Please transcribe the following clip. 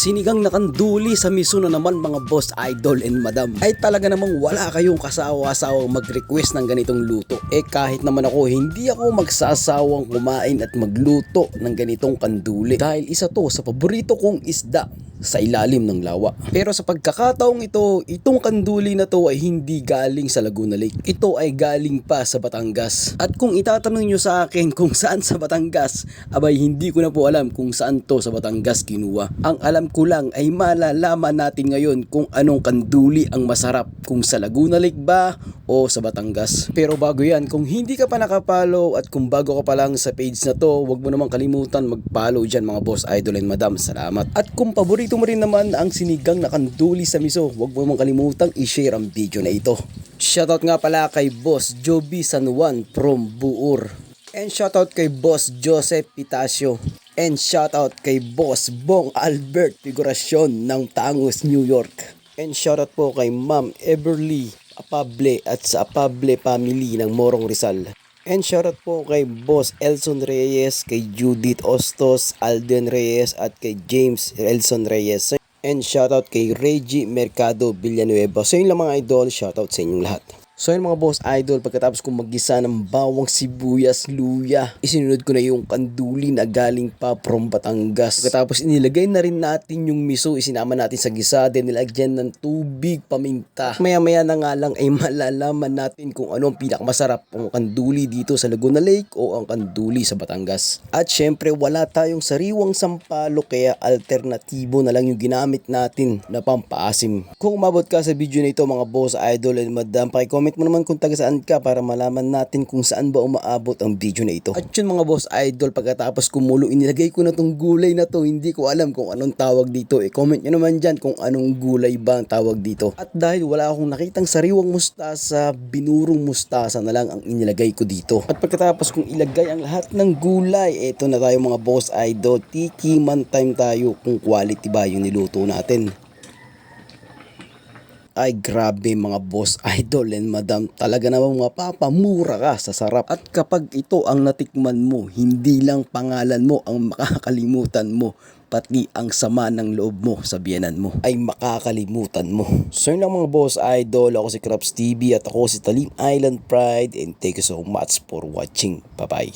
sinigang na kanduli sa miso na naman mga boss idol and madam. Ay talaga namang wala kayong kasawa-asawang mag-request ng ganitong luto. Eh kahit naman ako, hindi ako magsasawang kumain at magluto ng ganitong kanduli. Dahil isa to sa paborito kong isda sa ilalim ng lawa. Pero sa pagkakataong ito, itong kanduli na to ay hindi galing sa Laguna Lake. Ito ay galing pa sa Batangas. At kung itatanong nyo sa akin kung saan sa Batangas, abay hindi ko na po alam kung saan to sa Batangas kinuha. Ang alam ko lang ay malalaman natin ngayon kung anong kanduli ang masarap, kung sa Laguna Lake ba o sa Batangas. Pero bago yan, kung hindi ka pa nakapollow at kung bago ka pa lang sa page na to, huwag mo naman kalimutan mag-follow dyan mga boss, idol and madam. Salamat. At kung paborito mo rin naman ang sinigang na kanduli sa miso, huwag mo naman kalimutang i-share ang video na ito. Shoutout nga pala kay Boss Joby San Juan from Buur. And shoutout kay Boss Joseph Pitacio. And shoutout kay Boss Bong Albert Figurasyon ng Tangus, New York. And shoutout po kay Ma'am Everly Apable at sa Apable family ng Morong Rizal. And shoutout po kay Boss Elson Reyes, kay Judith Ostos, Alden Reyes at kay James Elson Reyes. And shoutout kay Reggie Mercado Villanueva. So yun lang mga idol, shoutout sa inyong lahat. So yun mga boss idol, pagkatapos kong maggisa ng bawang sibuyas, luya, isinunod ko na yung kanduli na galing pa from Batangas. Pagkatapos inilagay na rin natin yung miso, isinama natin sa gisa, din nilagyan ng tubig, paminta. Maya maya na nga lang ay malalaman natin kung ano ang pinakamasarap ang kanduli dito sa Laguna Lake o ang kanduli sa Batangas. At syempre wala tayong sariwang sampalo kaya alternatibo na lang yung ginamit natin na pampaasim. Kung umabot ka sa video na ito mga boss, idol and madam, pakicomment mo naman kung taga saan ka para malaman natin kung saan ba umaabot ang video na ito. At yun mga boss idol, pagkatapos kumulo, inilagay ko na tong gulay na to. Hindi ko alam kung anong tawag dito. Eh, comment nyo naman dyan kung anong gulay ba ang tawag dito. At dahil wala akong nakitang sariwang mustasa, binurong mustasa na lang ang inilagay ko dito. At pagkatapos kong ilagay ang lahat ng gulay, eto na tayo mga boss idol. Tiki man time tayo kung quality ba yung niluto natin ay grabe mga boss idol and madam talaga namang mapapamura ka sa sarap. At kapag ito ang natikman mo hindi lang pangalan mo ang makakalimutan mo pati ang sama ng loob mo sa biyanan mo ay makakalimutan mo. So yun lang mga boss idol ako si Krabs TV at ako si Talim Island Pride and thank you so much for watching. Bye bye